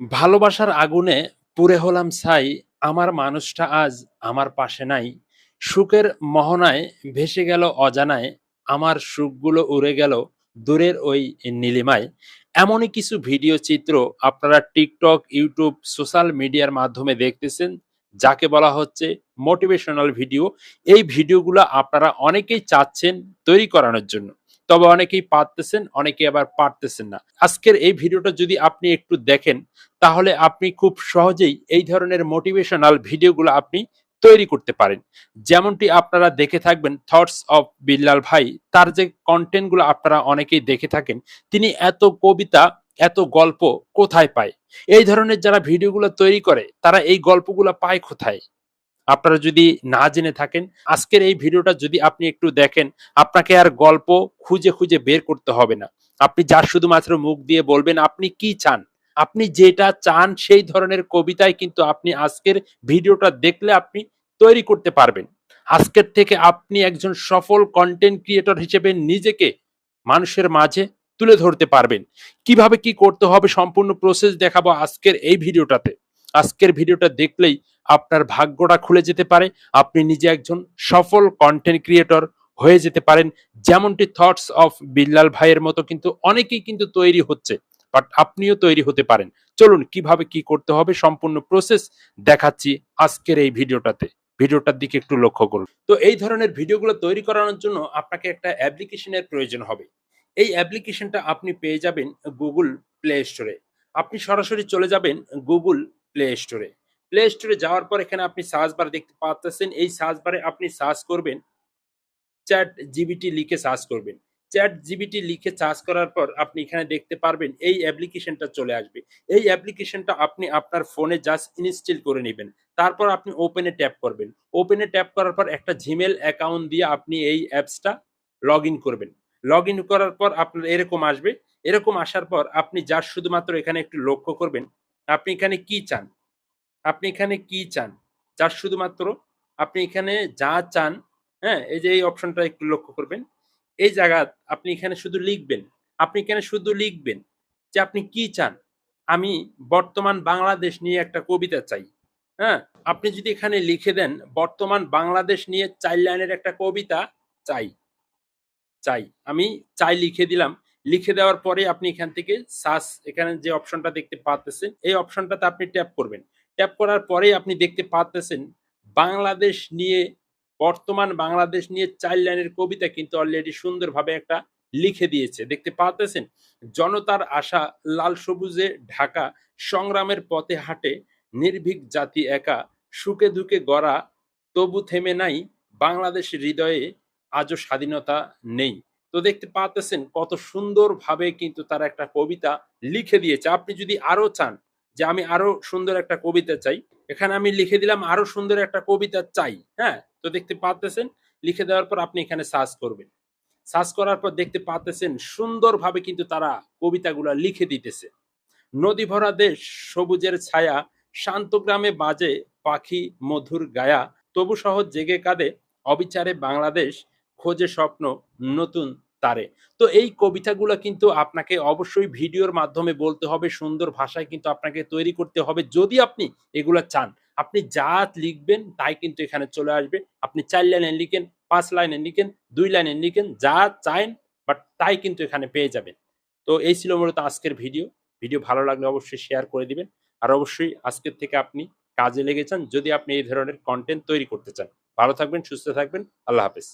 ভালোবাসার আগুনে পুড়ে হলাম ছাই, আমার মানুষটা আজ আমার পাশে নাই। সুখের মোহনায় ভেসে গেল অজানায়, আমার সুখগুলো উড়ে গেল দূরের ওই নীলিমায়। এমনই কিছু ভিডিও চিত্র আপনারা টিকটক, ইউটিউব, সোশ্যাল মিডিয়ার মাধ্যমে দেখতেছেন, যাকে বলা হচ্ছে মোটিভেশনাল ভিডিও। এই ভিডিওগুলো আপনারা অনেকেই চাচ্ছেন তৈরি করানোর জন্য। তবে অনেকেই পারতেছেন অনেকে আবার পারতেছেন না। আজকের এই ভিডিওটা যদি আপনি একটু দেখেন, তাহলে আপনি খুব সহজেই এই ধরনের মোটিভেশনাল ভিডিওগুলো আপনি তৈরি করতে পারেন। যেমনটি আপনারা দেখে থাকবেন থটস অফ বিল্লাল ভাই, তার যে কন্টেন্টগুলো আপনারা অনেকেই দেখে থাকেন, তিনি এত কবিতা, এত গল্প কোথায় পায়? এই ধরনের যারা ভিডিওগুলো তৈরি করে, তারা এই গল্পগুলো পায় কোথায়? আপনারা যদি না জেনে থাকেন, আজকের এই ভিডিওটা যদি আপনি একটু দেখেন, আপনাকে আর গল্প খুঁজে খুঁজে বের করতে হবে না। আপনি যার শুধুমাত্র মুখ দিয়ে বলবেন, আপনি কি চান? আপনি যেটা চান সেই ধরনের কবিতায় কিন্তু আপনি আজকের ভিডিওটা দেখলে আপনি তৈরি করতে পারবেন। আজকের থেকে আপনি একজন সফল কন্টেন্ট ক্রিয়েটর হিসেবে নিজেকে মানুষের মাঝে তুলে ধরতে পারবেন। কীভাবে কি করতে হবে সম্পূর্ণ প্রসেস দেখাবো আজকের এই ভিডিওটাতে। আজকের ভিডিওটা দেখলেই আপনার ভাগ্যটা খুলে যেতে পারে, আপনি নিজে একজন সফল কন্টেন্ট ক্রিয়েটর হয়ে যেতে পারেন। যেমনটি থটস অফ বিল্লাল ভাইয়ের মতো কিন্তু অনেকেই কিন্তু তৈরি হচ্ছে বাট আপনিও তৈরি হতে পারেন। চলুন কীভাবে কি করতে হবে সম্পূর্ণ প্রসেস দেখাচ্ছি আজকের এই ভিডিওটাতে। ভিডিওটার দিকে একটু লক্ষ্য করুন। তো এই ধরনের ভিডিওগুলো তৈরি করানোর জন্য আপনাকে একটা অ্যাপ্লিকেশনের প্রয়োজন হবে। এই অ্যাপ্লিকেশনটা আপনি পেয়ে যাবেন গুগল প্লে স্টোরে আপনি সরাসরি চলে যাবেন গুগল প্লে স্টোরে প্লে স্টোরে যাওয়ার পর এখানে আপনি সার্চ বার দেখতে পাচ্ছেন এই সার্চ বারে আপনি সার্চ করবেন চ্যাট জিবিটি লিখে সার্চ করবেন। চ্যাট জিবিটি লিখে সার্চ করার পর আপনি এখানে দেখতে পারবেন এই অ্যাপ্লিকেশনটা চলে আসবে। এই অ্যাপ্লিকেশনটা আপনি আপনার ফোনে জাস্ট ইনস্টল করে নেবেন। তারপর আপনি ওপেনে ট্যাপ করবেন। ওপেনে ট্যাপ করার পর একটা জিমেল অ্যাকাউন্ট দিয়ে আপনি এই অ্যাপসটা লগ ইন করবেন। লগ ইন করার পর আপনার এরকম আসবে। এরকম আসার পর আপনি যার শুধুমাত্র এখানে একটু লক্ষ্য করবেন। আপনি এখানে কি চান? আপনি এখানে কি চান? যার শুধুমাত্র আপনি এখানে যা চান হ্যাঁ এই যে এই অপশনটা একটু লক্ষ্য করবেন। এই জায়গা আপনি এখানে শুধু লিখবেন। আপনি এখানে শুধু লিখবেন যে আপনি কি চান? আমি বর্তমান বাংলাদেশ নিয়ে একটা কবিতা চাই হ্যাঁ? আপনি যদি এখানে লিখে দেন, বর্তমান বাংলাদেশ নিয়ে চার লাইনের একটা কবিতা চাই চাই। আমি চাই লিখে দিলাম। লিখে দেওয়ার পরে আপনি এখান থেকে সার্চ এখানে যে অপশনটা দেখতে পাচ্ছেন এই অপশনটাতে আপনি ট্যাপ করবেন। ট্যাপ করার পরেই আপনি দেখতে পাচ্ছেন বাংলাদেশ নিয়ে, বর্তমান বাংলাদেশ নিয়ে চার লাইনের কবিতা কিন্তু অলরেডি সুন্দরভাবে একটা লিখে দিয়েছে। দেখতে পাচ্ছেন জনতার আশা লাল সবুজে ঢাকা, সংগ্রামের পথে হাঁটে, নির্ভীক জাতি একা, সুখে দুঃখে গড়া, তবু থেমে নাই, বাংলাদেশ হৃদয়ে আজও স্বাধীনতা নেই। তো দেখতে পাচ্ছেন কত সুন্দরভাবে কিন্তু তারা একটা কবিতা লিখে দিয়েছে। আপনি যদি আরও চান যে আমি আরও সুন্দর একটা কবিতা চাই, এখানে আমি লিখে দিলাম আরও সুন্দর একটা কবিতা চাই হ্যাঁ? তো দেখতে পাচ্ছেন লিখে দেওয়ার পর আপনি এখানে সার্চ করবেন। সার্চ করার পর দেখতে পাচ্ছেন সুন্দরভাবে কিন্তু তারা কবিতাগুলো লিখে দিতেছে। নদী ভরা দেশ, সবুজের ছায়া, শান্ত গ্রামে বাজে পাখি, মধুর গায়া, তবু সহজ জেগে কাঁদে, অবিচারে বাংলাদেশ, খোঁজে স্বপ্ন, নতুন তারে। তো এই কবিতাগুলো কিন্তু আপনাকে অবশ্যই ভিডিওর মাধ্যমে বলতে হবে, সুন্দর ভাষায় কিন্তু আপনাকে তৈরি করতে হবে যদি আপনি এগুলো চান। আপনি যা লিখবেন তাই কিন্তু এখানে চলে আসবে। আপনি চার লাইনে লিখেন, পাঁচ লাইনে লিখেন, দুই লাইনে লিখেন, যা চাইন, বাট তাই কিন্তু এখানে পেয়ে যাবেন। তো এই ছিল মূলত আজকের ভিডিও। ভিডিও ভালো লাগলে অবশ্যই শেয়ার করে দিবেন। আর অবশ্যই আজকের থেকে আপনি কাজে লেগেছেন যদি আপনি এই ধরনের কন্টেন্ট তৈরি করতে চান। ভালো থাকবেন, সুস্থ থাকবেন। আল্লাহ হাফেজ।